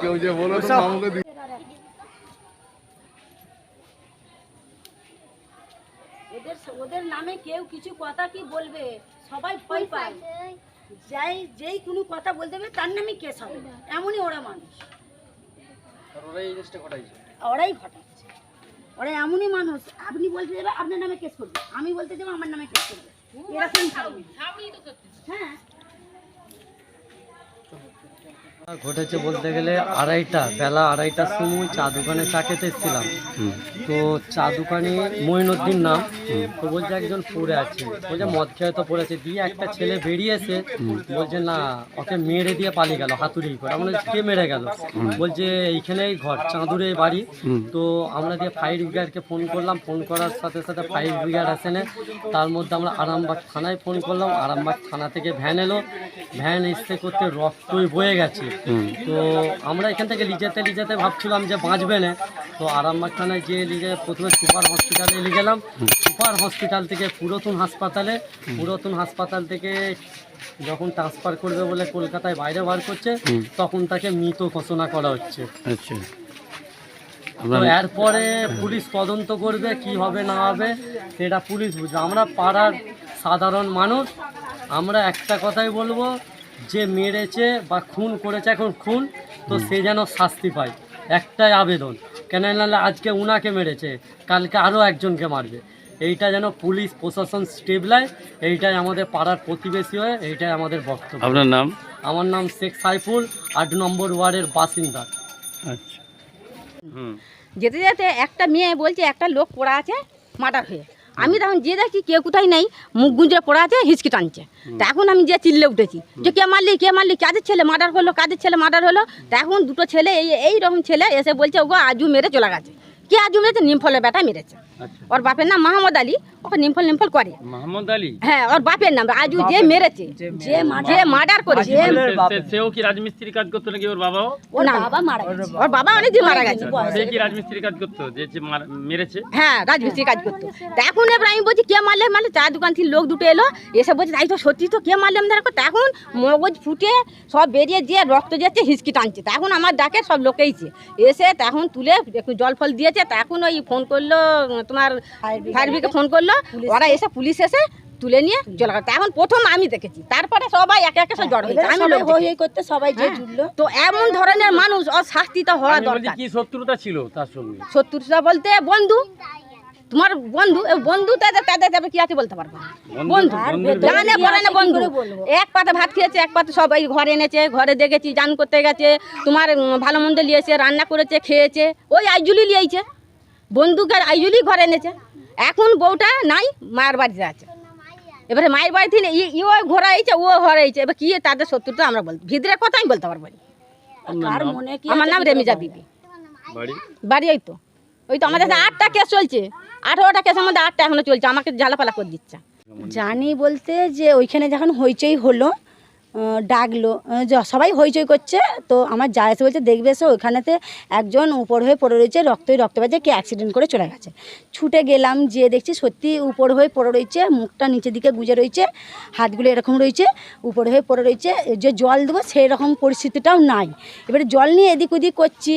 কেউ যে বলে আমাকে ওদের ওদের নামে কেউ কিছু কথা কি বলবে? সবাই ভয় পায়। যাই যেই কোনো কথা বলতে হবে তার নামে কেস হবে। এমনই ওরা মানুষ। ওরাই ঘটাচ্ছে। ওরা এমনই মানুষ। আপনি বলতে যাবে আপনার নামে কেস করবে। আমি বলতে যাব আমার নামে কেস করবে। এরকম হ্যাঁ। ঘটেছে বলতে গেলে আড়াইটা বেলা আড়াইটার সময় চা দোকানে চা খেতে এসেছিলাম। তো চা দোকানে মঈনুদ্দিন নাম তো বলছে একজন পড়ে আছে। বলছে মদ খেয়ে তো পড়ে আছে। দিয়ে একটা ছেলে বেরিয়ে এসে বলছে না ওকে মেরে দিয়ে পালিয়ে গেল হাতুড়ি করে। আমরা কে মেরে গেল? বলছে এইখানেই ঘর চাঁদুরে বাড়ি। তো আমরা দিয়ে ফায়ার ব্রিগেডকে ফোন করলাম। ফোন করার সাথে সাথে ফায়ার ব্রিগেড আসেনে তার মধ্যে আমরা আরামবাগ থানায় ফোন করলাম। আরামবাগ থানা থেকে ভ্যান এলো। ভ্যান এসতে করতে রক্তই বয়ে গেছে। তো আমরা এখান থেকে লিজাতে লিজাতে ভাবছিলাম যে বাঁচবে না তো আরামবাগ থানায় যে লিজে প্রথমে সুপার হসপিটালে নিয়ে গেলাম। সুপার হসপিটাল থেকে পুরাতন হাসপাতালে পুরাতন হাসপাতাল থেকে যখন ট্রান্সফার করবে বলে কলকাতায় বাইরে বার করছে তখন তাকে মৃত ঘোষণা করা হচ্ছে। আচ্ছা। তো এরপরে পুলিশ তদন্ত করবে কি হবে না হবে সেটা পুলিশ বুঝবে। আমরা পাড়ার সাধারণ মানুষ আমরা একটা কথাই বলব যে মেরেছে বা খুন করেছে এখন খুন তো সে যেন শাস্তি পায়। একটাই আবেদন কেন নাহলে আজকে উনাকে মেরেছে কালকে আরও একজনকে মারবে। এইটা যেন পুলিশ প্রশাসন স্টেবলায় এইটাই আমাদের পাড়ার প্রতিবেশী হয়ে এইটাই আমাদের বক্তব্য। আপনার নাম? আমার নাম শেখ সাইফুল আট নম্বর ওয়ার্ডের বাসিন্দা। আচ্ছা। হুম যেতে যেতে একটা মেয়ে বলছে একটা লোক পড়া আছে মার্ডার হয়ে। আমি তখন যে দেখছি কে কোথায় নেই মুখ গুঞ্জে পড়া আছে হিচকি টানছে। তা এখন আমি যে চিল্লে উঠেছি যে কে মারলি কে মারলি কাদের ছেলে মার্ডার হলো কাদের ছেলে মার্ডার হলো? তা এখন দুটো ছেলে এই এই রকম ছেলে এসে বলছে ওগো আজু মেরে চলে গেছে। কে আজু মেরেছে? নিমফলের বেটা মেরেছে। ওর বাপের নাম মাহমদ আলী ওকে নিমফল নিমফল করে। মোহাম্মদ আলী? হ্যাঁ ওর বাপের নাম আজু যে মেরেছে যে যে মার্ডার করেছে সেও কি রাজমিস্ত্রি কাজ করতো নাকি ওর বাবাও? ওর না। বাবা মারা গেছে। ওর বাবা অনেকদিন মারা গেছে। সে কি রাজমিস্ত্রি কাজ করতো যে যে মেরেছে? হ্যাঁ রাজমিস্ত্রি কাজ করতো। এখন এবার আমি বলছি কে মারলে মারলে? চা দোকান থেকে লোক দুটো এলো এসে বলছে তাই তো সত্যি তো কে মারলে আমি দেখো। তখন মগজ ফুটে সব বেরিয়ে দিয়ে রক্ত যাচ্ছে হিসকি টানছে তখন আমার ডাকে সব লোকেইছে এসে তখন তুলে একটু জল ফল দিয়েছে। তখন ওই ফোন করল তোমার ফায়ার ব্রিগেড ফোন করল ওরা এসে পুলিশ এসে তুলে নিয়ে চলে গেল তখন প্রথম আমি দেখেছি তারপরে সবাই একে একে সব জড় হয়েছে। আমি সবাই লোক হই করতে সবাই যে হ্যাঁ। জুড়লো। তো এমন ধরনের মানুষ শাস্তি তো হওয়া দরকার। কি শত্রুতা ছিল তার সঙ্গে? শত্রুতা বলতে বন্ধু তোমার বন্ধু বন্ধু তাদের তাদের তাদের কি আছে বলতে পারব? না। বন্ধু- বন্ধু জানে পড়ে না বন্ধু। এক পাতা ভাত খেয়েছে এক পাতা সবাই ঘরে এনেছে ঘরে দেখেছি জান করতে গেছে তোমার ভালো মন্দ নিয়েছে রান্না করেছে খেয়েছে ওই আইজুলি লিয়েছে। বন্ধুকে আইজুলি ঘরে এনেছে। এখন বউটা নাই মায়ের বাড়িতে আছে। এবারে মায়ের বাড়ি থেকে ই- ইও ঘোরা হয়েছে ও ঘরে হয়েছে এবার কি তাদের শত্রুটা আমরা বলতে ভিতরে কথা আমি বলতে পারব মনে আমার নাম রেমিজা বিবি। বাড়ি? ওই তো। ওই তো আমাদের আটটা কেস চলছে। আঠারোটা কেসের মধ্যে আটটা এখনও চলছে। আমাকে ঝালাপালা করে দিচ্ছে। জানি বলতে যে ওইখানে যখন হইচই হলো ডাকলো। সবাই হইচই করছে। তো আমার যা এসে বলছে, দেখবে এসে, ওইখানেতে একজন উপর হয়ে পড়ে রয়েছে রক্তই রক্ত বাজে কে অ্যাক্সিডেন্ট করে চলে গেছে। ছুটে গেলাম যে দেখছি সত্যি উপর হয়ে পড়ে রয়েছে, মুখটা নিচের দিকে গুজে রয়েছে, হাতগুলো এরকম রয়েছে, উপর হয়ে পড়ে রয়েছে। যে জল দেবো সেই রকম পরিস্থিতিটাও নাই। এবারে জল নিয়ে এদিক ওদিক করছি।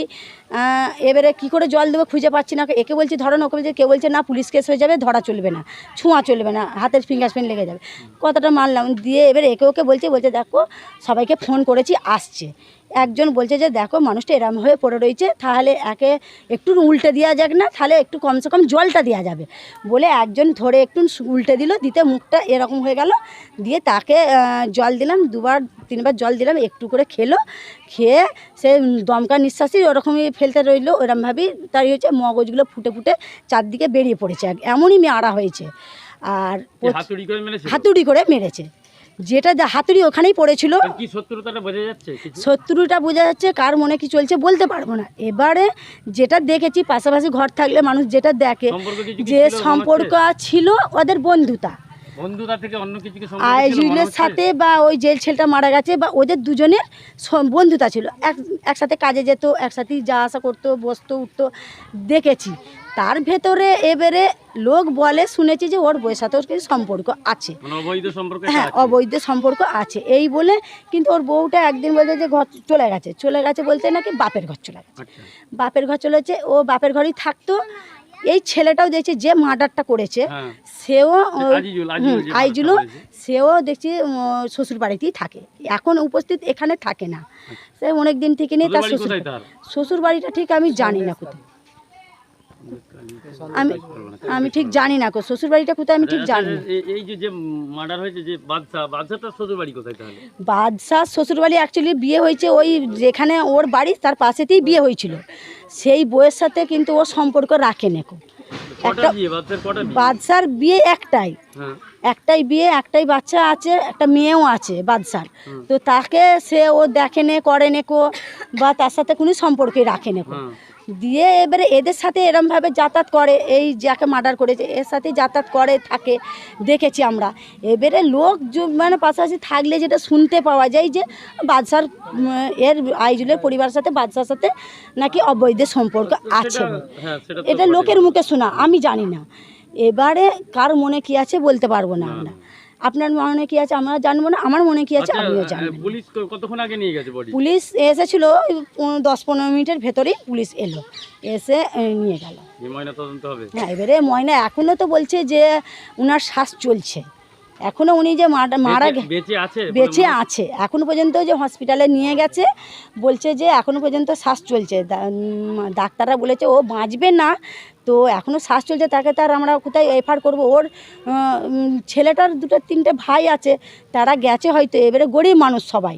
এবারে কি করে জল দেবো খুঁজে পাচ্ছি না। একে বলছি, ধরো না, ওকে বলছে, কেউ বলছে, না, পুলিশ কেস হয়ে যাবে, ধরা চলবে না, ছোঁয়া চলবে না, হাতের ফিঙ্গারপ্রিন্ট লেগে যাবে। কথাটা মানলাম। দিয়ে এবারে একে ওকে বলছে বলছে, দেখো, সবাইকে ফোন করেছি, আসছে। একজন বলছে যে দেখো মানুষটা এরম হয়ে পড়ে রয়েছে তাহলে একে একটু উল্টে দেওয়া যাক না তাহলে একটু কমসে কম জলটা দেওয়া যাবে। বলে একজন ধরে একটু উল্টে দিল দিতে মুখটা এরকম হয়ে গেল দিয়ে তাকে জল দিলাম দুবার তিনবার জল দিলাম একটু করে খেলো খেয়ে সে দমকা নিঃশ্বাসই ওরকমই ফেলতে রইল ওরমভাবেই তার হচ্ছে মগজগুলো ফুটে ফুটে চারদিকে বেরিয়ে পড়েছে এক- এমনই মেয়ারা হয়েছে। আর হাতুড়ি করে মেরেছে। যেটা যা- হাতুড়ি ওখানেই পড়েছিল। কি শত্রুতাটা বোঝা যাচ্ছে শত্রুটা বোঝা যাচ্ছে কার মনে কি চলছে বলতে পারব না। এবারে যেটা দেখেছি পাশাপাশি ঘর থাকলে মানুষ যেটা দেখে যে? সম্পর্ক ছিল ওদের বন্ধুতা। বন্ধুতা থেকে অন্য কিছু আইজুলের সাথে বা ওই জেল ছেলেটা মারা গেছে বা ওদের দুজনের বন্ধুতা ছিল। এক একসাথে কাজে যেত একসাথেই যা আসা করতো বসতো উঠতো দেখেছি। তার ভেতরে এবারে লোক বলে শুনেছি যে ওর বইয়ের সাথে ওর কিছু সম্পর্ক আছে। মানে অবৈধ সম্পর্ক হ্যাঁ আছে। অবৈধ সম্পর্ক আছে। এই বলে কিন্তু ওর বউটা একদিন বলছে যে ঘর চলে গেছে। চলে গেছে বলতে নাকি বাপের ঘর চলে গেছে। আচ্ছা। বাপের ঘর চলেছে ও বাপের ঘরেই থাকতো। এই ছেলেটাও দেখছি যে মার্ডারটা করেছে। হ্যাঁ। সেও হয়েছে। সেও দেখছি শ্বশুর বাড়িতেই থাকে। এখন উপস্থিত এখানে থাকে না। সে অনেক দিন থেকে নিয়ে তার শ্বশুরবাড়ি শ্বশুর শ্বশুর বাড়িটা ঠিক আমি জানি না কোথায়। আমি আমি ঠিক জানি না কো শ্বশুর বাড়িটা কোথায় আমি ঠিক আচ্ছা, জানি না। এই- যে যে মার্ডার হয়েছে যে বাদশা বাদশাটার শ্বশুর বাড়ি কোথায় তাহলে? বাদশাহ শ্বশুরবাড়ি অ্যাকচুয়ালি বিয়ে হয়েছে ওই যেখানে ওর বাড়ি তার পাশেতেই বিয়ে হয়েছিল। সেই বইয়ের সাথে কিন্তু ও সম্পর্ক রাখে নেকো কটা একটা বাদশার বিয়ে একটাই। হ্যাঁ। একটাই বিয়ে একটাই বাচ্চা আছে একটা মেয়েও আছে বাদশার। তো তাকে সে ও দেখে নে করে নেকো বা তার সাথে কোনো সম্পর্কে রাখে নেকো দিয়ে এবারে এদের সাথে এরমভাবে যাতায়াত করে এই যাকে মার্ডার করেছে এর সাথে যাতায়াত করে থাকে দেখেছি আমরা। এবারে লোক মানে পাশাপাশি থাকলে যেটা শুনতে পাওয়া যায় যে বাদশার এর আইজুলের পরিবারের সাথে বাদশার সাথে নাকি অবৈধ সম্পর্ক আছে। হ্যাঁ এটা লোকের মুখে শোনা আমি জানি না। এবারে কার মনে কি আছে বলতে পারব না। আমরা। আপনার মনে কি আছে? আমরা জানব না আমার মনে কি আছে আচ্ছা, আমিও জানব। পুলিশ কতক্ষণ আগে নিয়ে গেছে বডি পুলিশ এসেছিল দশ পনেরো মিনিটের ভেতরেই পুলিশ এলো। এসে নিয়ে গেল। ময়না তদন্ত হবে? হ্যাঁ এবারে ময়না এখনও তো বলছে যে ওনার শ্বাস চলছে। এখনও উনি যে মারা বেঁচে- আছে বেঁচে আছে। এখনও পর্যন্ত যে হসপিটালে নিয়ে গেছে বলছে যে এখনও পর্যন্ত শ্বাস চলছে। ডাক্তাররা বলেছে ও বাঁচবে না তো এখনও শ্বাস চলছে তাকে তার আমরা কোথায় এফআর করব? ওর ছেলেটার দুটো তিনটে ভাই আছে তারা গেছে হয়তো এবারে গরিব মানুষ সবাই।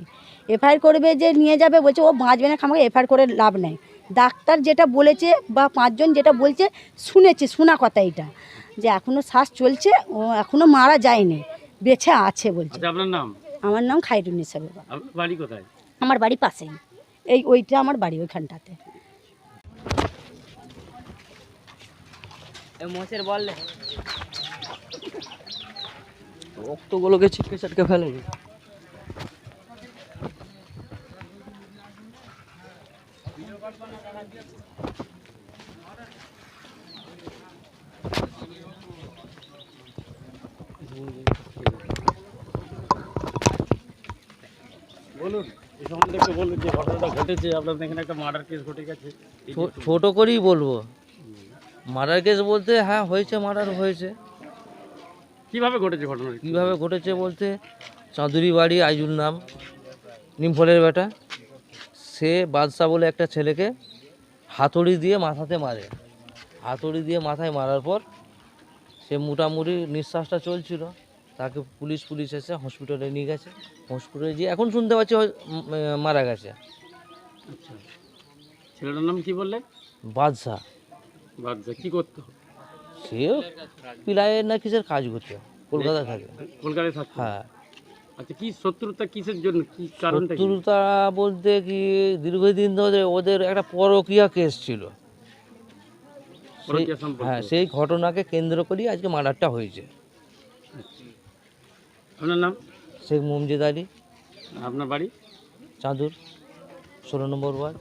এফআইআর করবে যে নিয়ে যাবে বলছে ও বাঁচবে না আমাকে এফআইআর করে লাভ নেই। ডাক্তার যেটা বলেছে বা পাঁচজন যেটা বলছে শুনেছি শোনা কথা এটা। যে এখনও শ্বাস চলছে ও এখনও মারা যায়নি বেছে আছে বলছে। আচ্ছা আপনার নাম? আমার নাম খাইরুন্নিসা বেগম বাড়ি কোথায়? আমার বাড়ি পাশেই। এই ওইটা আমার বাড়ি ওইখানটাতে। রক্তগুলোকে ছিটকে ছিটকে ফেলে বলুন এই সম্বন্ধে একটু বলুন যে ঘটনাটা ঘটেছে। আপনাদের এখানে একটা মার্ডার কেস ঘটে গেছে। ছো- ছোট করেই বলব। মার্ডার কেস বলতে হ্যাঁ হয়েছে মার্ডার হয়েছে। কীভাবে ঘটেছে ঘটনাটা? কীভাবে ঘটেছে বলতে চাঁদুরি বাড়ি আইজুল নাম নিমফলের বেটা। সে বাদশা বলে একটা ছেলেকে হাতুড়ি দিয়ে মাথাতে মারে। হাতুড়ি দিয়ে মাথায় মারার পর সে মোটামুটি নিঃশ্বাসটা চলছিল। তাকে পুলিশ পুলিশ এসে হসপিটালে নিয়ে গেছে। হসপিটালে গিয়ে এখন শুনতে পাচ্ছি মারা গেছে। আচ্ছা। ছেলেটার নাম কি বললেন? বাদশা। বাদশা কি করতো? সেও পিলাইয়ের না কিসের কাজ করতো? কলকাতা থাকে। কলকাতায় থাকতো? হ্যাঁ। আচ্ছা কি শত্রুতা কিসের জন্য? কি কারণটা শত্রুতা বলতে কি দীর্ঘদিন ধরে ওদের একটা পরকীয়া কেস ছিল। হ্যাঁ সেই ঘটনাকে কেন্দ্র করেই আজকে মার্ডারটা হয়েছে। আপনার নাম? শেখ মমজিদ আলী। আপনার বাড়ি? চাঁদুর ষোলো নম্বর ওয়ার্ড।